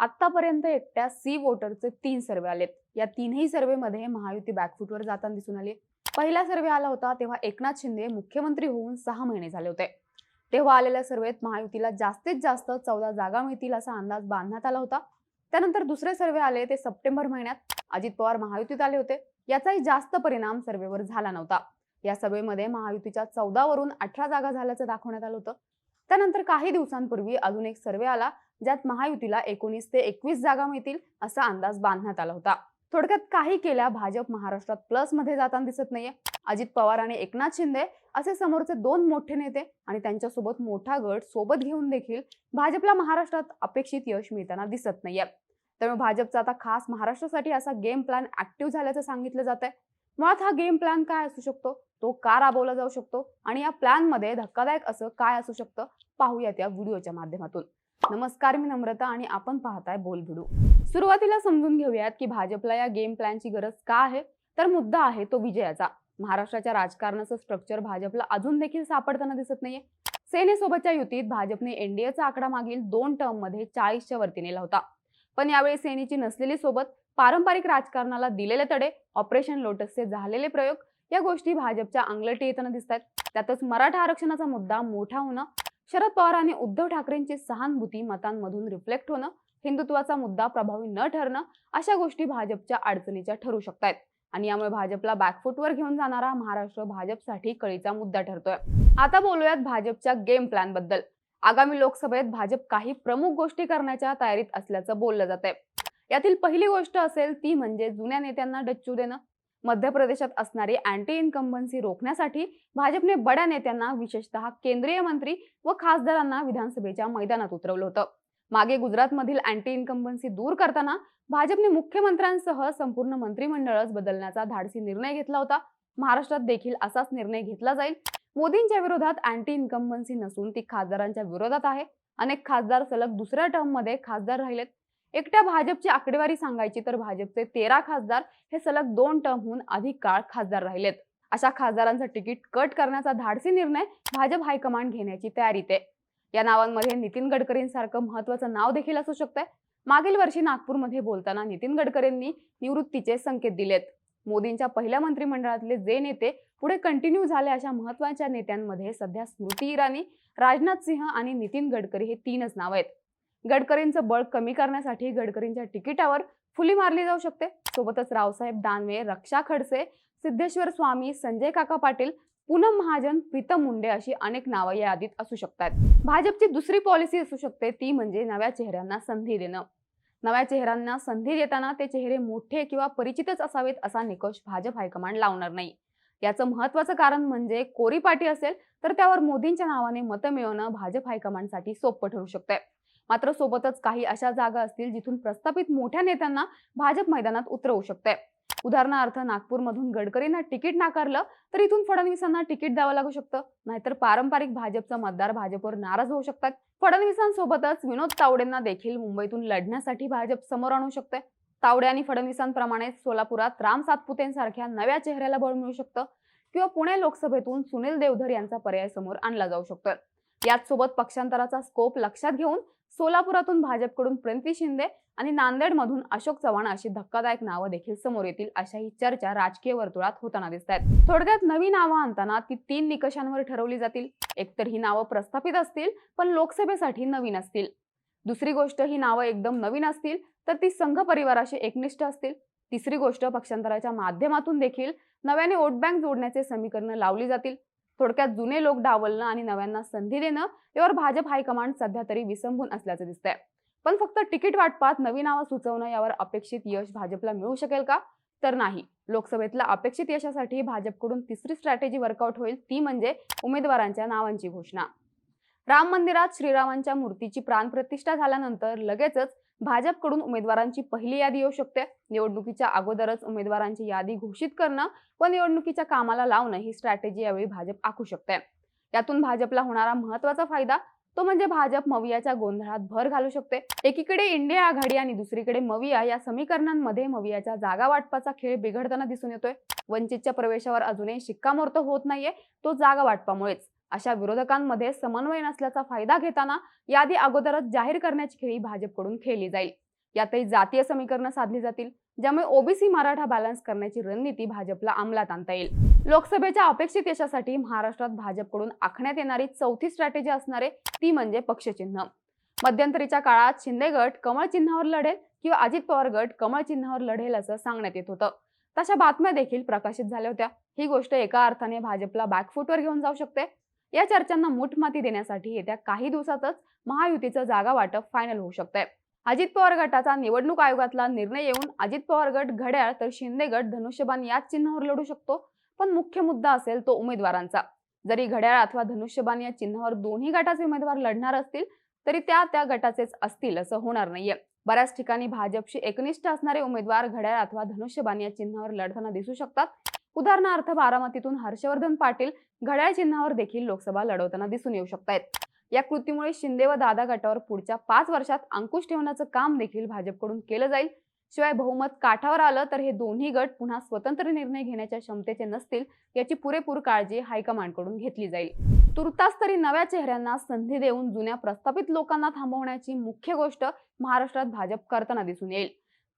आतापर्यंत एकट्या सी वोटरचे तीन सर्वे आलेत. या तीनही सर्वेमध्ये महायुती बॅकफूटवर जाताना दिसून आली. पहिला सर्वे आला होता तेव्हा एकनाथ शिंदे मुख्यमंत्री होऊन सहा महिने झाले होते. तेव्हा आलेल्या सर्वेत महायुतीला जास्तीत जास्त चौदा जागा मिळतील असा अंदाज बांधण्यात आला होता. त्यानंतर दुसरे सर्वे आले ते सप्टेंबर महिन्यात अजित पवार महायुतीत आले होते. याचाही जास्त परिणाम सर्वेवर झाला नव्हता. या सर्वेमध्ये महायुतीच्या चौदा वरून अठरा जागा झाल्याचं दाखवण्यात आलं होतं. त्यानंतर काही दिवसांपूर्वी अजून एक सर्वे आला. ज्यात महायुतीला एकोणीस ते एकवीस जागा मिळतील असा अंदाज बांधण्यात आला होता. थोडक्यात काही केल्या भाजप महाराष्ट्रात प्लसमध्ये जाताना दिसत नाहीये. अजित पवार आणि एकनाथ शिंदे असे समोरचे दोन मोठे नेते आणि त्यांच्यासोबत मोठा गट सोबत घेऊन देखील भाजपला महाराष्ट्रात अपेक्षित यश मिळताना दिसत नाहीये. त्यामुळे भाजपचा आता खास महाराष्ट्रासाठी असा गेम प्लॅन ऍक्टिव्ह झाल्याचं सांगितलं जात आहे मुळात हा गेम प्लॅन काय असू शकतो? तो का राबवला जाऊ शकतो? आणि या प्लॅनमध्ये धक्कादायक असं काय असू शकतं? पाहूयात या व्हिडिओच्या माध्यमातून. नमस्कार मी नम्रता आणि आपण पाहताय बोलभिडू सुरुवातीला समजून घेऊयात की भाजपला या गेम प्लॅनची गरज का आहे? तर मुद्दा आहे तो विजयाचा. महाराष्ट्राच्या राजकारणाचं स्ट्रक्चर भाजपला अजून देखील सापडताना दिसत नाहीये. सेनेसोबतच्या युतीत भाजपने एनडीएचा आकडा मागील दोन टर्ममध्ये चाळीसच्या वरती नेला होता पण यावेळी सेनेची नसलेली सोबत पारंपरिक राजकारणाला दिलेले तडे ऑपरेशन लोटसचे झालेले प्रयोग या गोष्टी भाजपच्या अंगलटी येताना दिसत आहेत त्यातच मराठा आरक्षणाचा मुद्दा मोठा होणं शरद पवार आणि उद्धव ठाकरेंची सहानुभूती मतांमधून रिफ्लेक्ट होणं हिंदुत्वाचा मुद्दा प्रभावी न ठरणं अशा गोष्टी भाजपच्या अडचणीच्या ठरू शकतात आणि यामुळे भाजपला बॅकफुटवर घेऊन जाणारा महाराष्ट्र भाजपसाठी कळीचा मुद्दा ठरतोय. आता बोलूयात भाजपच्या गेम प्लॅनबद्दल. आगामी लोकसभेत भाजप काही प्रमुख गोष्टी करण्याच्या तयारीत असल्याचं बोललं जात आहे यातील पहिली गोष्ट असेल ती म्हणजे जुन्या नेत्यांना डच्चू देणं. मध्य प्रदेशात असणारी अँटी इन्कम्बन्सी रोखण्यासाठी भाजपने बड्या नेत्यांना विशेषतः केंद्रीय मंत्री व खासदारांना विधानसभेच्या मैदानात उतरवलं होतं. मागे गुजरातमधील अँटी इन्कम्बन्सी दूर करताना भाजपने मुख्यमंत्र्यांसह संपूर्ण मंत्रिमंडळच बदलण्याचा धाडसी निर्णय घेतला होता. महाराष्ट्रात देखील असाच निर्णय घेतला जाईल. मोदींच्या विरोधात अँटी इन्कम्बन्सी नसून ती खासदारांच्या विरोधात आहे. अनेक खासदार सलग दुसऱ्या टर्ममध्ये खासदार राहिलेत. एकट्या भाजपची आकडेवारी सांगायची तर भाजपचे तेरा खासदार हे सलग दोन टर्महून अधिक काळ खासदार राहिलेत. अशा खासदारांचं तिकीट कट करण्याचा धाडसी निर्णय भाजप हायकमांड घेण्याची तयारीत आहे या नावांमध्ये नितीन गडकरींसारखं महत्वाचं नाव देखील असू शकतंय. मागील वर्षी नागपूरमध्ये बोलताना नितीन गडकरींनी निवृत्तीचे संकेत दिलेत. मोदींच्या पहिल्या मंत्रिमंडळातले जे नेते पुढे कंटिन्यू झाले अशा महत्त्वाच्या नेत्यांमध्ये सध्या स्मृती इराणी राजनाथ सिंह आणि नितीन गडकरी हे तीनच नाव आहेत. गडकरींचं बळ कमी करण्यासाठी गडकरींच्या तिकिटावर फुली मारली जाऊ शकते. सोबतच रावसाहेब दानवे रक्षा खडसे सिद्धेश्वर स्वामी संजय काका पाटील पूनम महाजन प्रीतम मुंडे अशी अनेक नावं या यादीत असू शकतात. भाजपची दुसरी पॉलिसी असू शकते ती म्हणजे नव्या चेहऱ्यांना संधी देणं. नव्या चेहऱ्यांना संधी देताना ते चेहरे मोठे किंवा परिचितच असावेत असा निकष भाजप हायकमांड लावणार नाही. याचं महत्वाचं कारण म्हणजे कोरी पाटी असेल तर त्यावर मोदींच्या नावाने मतं मिळवणं भाजप हायकमांडसाठी सोपं ठरू शकतंय. मात्र सोबतच काही अशा जागा असतील जिथून प्रस्थापित मोठ्या नेत्यांना भाजप मैदानात उतरवू शकते उदाहरणार्थ नागपूरमधून गडकरींना तिकीट नाकारलं तर इथून फडणवीसांना तिकीट द्यावं लागू शकतं. नाहीतर पारंपरिक भाजपचा मतदार भाजपवर नाराज होऊ शकतात. फडणवीसांसोबतच विनोद तावडेंना देखील मुंबईतून लढण्यासाठी भाजप समोर आणू शकते तावडे आणि फडणवीसांप्रमाणे सोलापुरात राम सातपुतेंसारख्या नव्या चेहऱ्याला बळ मिळू शकतं किंवा पुणे लोकसभेतून सुनील देवधर यांचा पर्याय समोर आणला जाऊ शकतो याच सोबत पक्षांतराचा स्कोप लक्षात घेऊन सोलापुरातून भाजपकडून प्रणिती शिंदे आणि नांदेडमधून अशोक चव्हाण अशी धक्कादायक नावं देखील समोर येतील अशाही चर्चा राजकीय वर्तुळात होताना दिसत आहेत. थोडक्यात नवी नावं आणताना ती तीन निकषांवर ठरवली जातील. एकतर ही नावं प्रस्थापित असतील पण लोकसभेसाठी नवीन असतील. दुसरी गोष्ट ही नावं एकदम नवीन असतील तर ती संघ परिवाराशी एकनिष्ठ असतील. तिसरी गोष्ट पक्षांतराच्या माध्यमातून देखील नव्याने वोट बँक जोडण्याचे समीकरण लावली जातील. थोडक्यात जुने लोक डावलणं आणि नव्यांना संधी देणं यावर भाजप हायकमांड सध्या तरी विसंबून असल्याचं दिसतंय. पण फक्त तिकीट वाटपात नवी नावं सुचवणं यावर अपेक्षित यश भाजपला मिळू शकेल का? तर नाही. लोकसभेतल्या अपेक्षित यशासाठी भाजपकडून तिसरी स्ट्रॅटेजी वर्कआउट होईल ती म्हणजे उमेदवारांच्या नावांची घोषणा. राम मंदिरात श्रीरामांच्या मूर्तीची प्राणप्रतिष्ठा झाल्यानंतर लगेचच भाजपकडून उमेदवारांची पहिली यादी येऊ शकते. निवडणुकीच्या अगोदरच उमेदवारांची यादी घोषित करणं व निवडणुकीच्या कामाला लावणं ही स्ट्रॅटेजी यावेळी भाजप आखू शकते. यातून भाजपला होणारा महत्त्वाचा फायदा तो म्हणजे भाजप मवियाच्या गोंधळात भर घालू शकते. एकीकडे इंडिया आघाडी आणि दुसरीकडे मविया या समीकरणांमध्ये मवियाच्या जागा वाटपाचा खेळ बिघडताना दिसून येतोय. वंचितच्या प्रवेशावर अजूनही शिक्कामोर्तब होत नाहीये तो जागा वाटपामुळेच. अशा विरोधकांमध्ये समन्वय नसल्याचा फायदा घेताना यादी अगोदरच जाहीर करण्याची खेळी भाजपकडून खेळली जाईल. यातही जातीय समीकरणं साधली जातील ज्यामुळे ओबीसी मराठा बॅलन्स करण्याची रणनीती भाजपला अंमलात आणता येईल. लोकसभेच्या अपेक्षित यशासाठी महाराष्ट्रात भाजपकडून आखण्यात येणारी चौथी स्ट्रॅटेजी असणारे ती म्हणजे पक्षचिन्ह. मध्यंतरीच्या काळात शिंदे गट कमळ चिन्हावर लढेल किंवा अजित पवार गट कमळ चिन्हावर लढेल असं सांगण्यात येत होतं. तशा बातम्या देखील प्रकाशित झाल्या होत्या. ही गोष्ट एका अर्थाने भाजपला बॅकफूटवर घेऊन जाऊ शकते. या चर्चांना मोठमाती देण्यासाठी येत्या काही दिवसातच महायुतीचं जागा वाटप फायनल होऊ शकतंय. अजित पवार गटाचा निवडणूक आयोगातला निर्णय येऊन अजित पवार गट घड्याळ तर शिंदे गट धनुष्यबाण याच चिन्हावर लढू शकतो. पण मुख्य मुद्दा असेल तो उमेदवारांचा. जरी घड्याळ अथवा धनुष्यबाण या चिन्हावर दोन्ही गटाचे उमेदवार लढणार असतील तरी त्या त्या गटाचेच असतील असं होणार नाहीये. बऱ्याच ठिकाणी भाजपशी एकनिष्ठ असणारे उमेदवार घड्याळ अथवा धनुष्यबाण या चिन्हावर लढताना दिसू शकतात. उदाहरणार्थ बारामतीतून हर्षवर्धन पाटील घड्याळ चिन्हावर देखील लोकसभा लढवताना दिसून येऊ शकतायत. या कृतीमुळे शिंदे व दादा गटावर पुढच्या पाच वर्षात अंकुश ठेवण्याचं काम देखील भाजपकडून केलं जाईल. शिवाय बहुमत काठावर आलं तर हे दोन्ही गट पुन्हा स्वतंत्र निर्णय घेण्याच्या क्षमतेचे नसतील याची पुरेपूर काळजी हायकमांडकडून घेतली जाईल. तुर्तास तरी नव्या चेहऱ्यांना संधी देऊन जुन्या प्रस्थापित लोकांना थांबवण्याची मुख्य गोष्ट महाराष्ट्रात भाजप करताना दिसून येईल.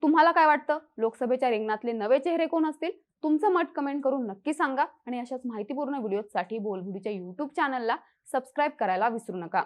तुम्हाला काय वाटतं? लोकसभेच्या रिंगणातले नवे चेहरे कोण असतील? तुमचं मत कमेंट करून नक्की सांगा आणि अशाच माहितीपूर्ण व्हिडिओसाठी बोलबुडीच्या युट्यूब चॅनलला सबस्क्राईब करायला विसरू नका.